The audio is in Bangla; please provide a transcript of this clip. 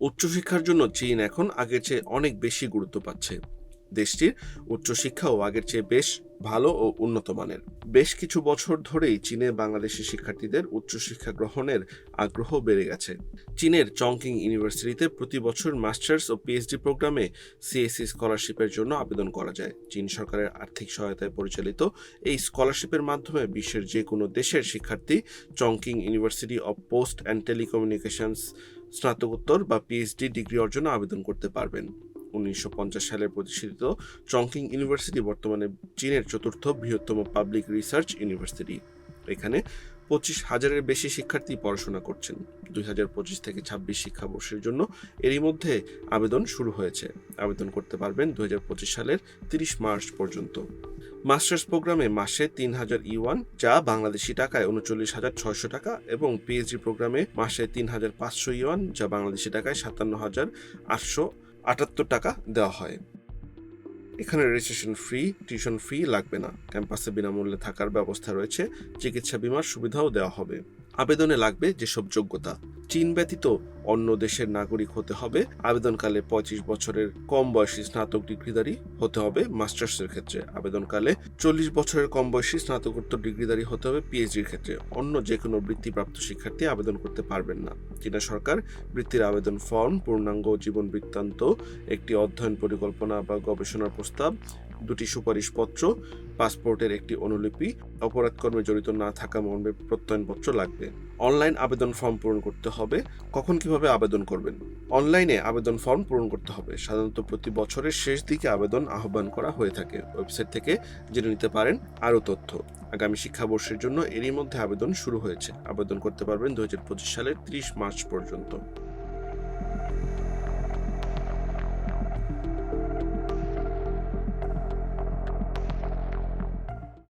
উচ্চশিক্ষার জন্য চীন এখন আগের চেয়ে অনেক বেশি গুরুত্ব পাচ্ছে। দেশটির উচ্চশিক্ষাও আগের চেয়ে বেশ ভালো ও উন্নত মানের। বেশ কিছু বছর ধরেই চীনে বাংলাদেশি শিক্ষার্থীদের উচ্চশিক্ষা গ্রহণের আগ্রহ বেড়ে গেছে। চীনের চংকিং ইউনিভার্সিটিতে প্রতি বছর মাস্টার্স ও পিএইচডি প্রোগ্রামে সিএসসি স্কলারশিপের জন্য আবেদন করা যায়। চীন সরকারের আর্থিক সহায়তায় পরিচালিত এই স্কলারশিপের মাধ্যমে বিশ্বের যে কোনো দেশের শিক্ষার্থী Chongqing University of Post and Telecommunications স্নাতকোত্তর বা পিএইচডি ডিগ্রি অর্জনে আবেদন করতে পারবেন। উনিশশো পঞ্চাশ সালে প্রতিষ্ঠিত চংকিং ইউনিভার্সিটি বর্তমানে চীনের চতুর্থ বৃহত্তম পাবলিক রিসার্চ ইউনিভার্সিটি। এখানে পঁচিশ হাজারের বেশি শিক্ষার্থী পড়াশোনা করছেন। দুই হাজার পঁচিশ থেকে ছাব্বিশ শিক্ষাবর্ষের জন্য এরই মধ্যে আবেদন শুরু হয়েছে। আবেদন করতে পারবেন দুই হাজার পঁচিশ সালের তিরিশ মার্চ পর্যন্ত। মাস্টার্স প্রোগ্রামে মাসে তিন হাজার ইওয়ান যা বাংলাদেশি টাকায় উনচল্লিশ হাজার ছয়শো টাকা এবং পিএইচডি প্রোগ্রামে মাসে তিন হাজার পাঁচশো ইওয়ান যা বাংলাদেশি টাকায় সাতান্ন হাজার আটশো আটাত্তর টাকা দেওয়া হয়। এখানে রেজিস্ট্রেশন ফ্রি টিউশন ফি লাগবে না। ক্যাম্পাসে বিনামূল্যে থাকার ব্যবস্থা রয়েছে। চিকিৎসা বিমার সুবিধাও দেওয়া হবে। আবেদনে লাগবে যেসব যোগ্যতা। চীন ব্যতীত অন্য দেশের নাগরিক হতে হবে। আবেদনকালে পঁয়ত্রিশ বছরের কম বয়সী স্নাতক ডিগ্রিধারী হতে হবে মাস্টার্সের ক্ষেত্রে। আবেদনকালে চল্লিশ বছরের কম বয়সী স্নাতকোত্তর ডিগ্রিধারী হতে হবে পিএইচডির ক্ষেত্রে। অন্য যে কোনো বৃত্তিপ্রাপ্ত শিক্ষার্থী আবেদন করতে পারবেন না। চীনা সরকার বৃত্তির আবেদন ফর্ম, পূর্ণাঙ্গ জীবন বৃত্তান্ত, একটি অধ্যয়ন পরিকল্পনা বা গবেষণার প্রস্তাব দুটি সুপারিশপত্র, পাসপোর্টের একটি অনুলিপি, অপরাধকর্মে জড়িত না থাকা মর্মে প্রত্যয়নপত্র লাগবে। অনলাইন আবেদন ফর্ম পূরণ করতে হবে। কখন কীভাবে আবেদন করবেন? অনলাইনে আবেদন ফর্ম পূরণ করতে হবে। সাধারণত প্রতি বছরের শেষ দিকে আবেদন আহ্বান করা হয়ে থাকে। ওয়েবসাইট থেকে জেনে নিতে পারেন আরও তথ্য। আগামী শিক্ষাবর্ষের জন্য এরই মধ্যে আবেদন শুরু হয়েছে। আবেদন করতে পারবেন দুই হাজার পঁচিশ সালের ত্রিশ মার্চ পর্যন্ত।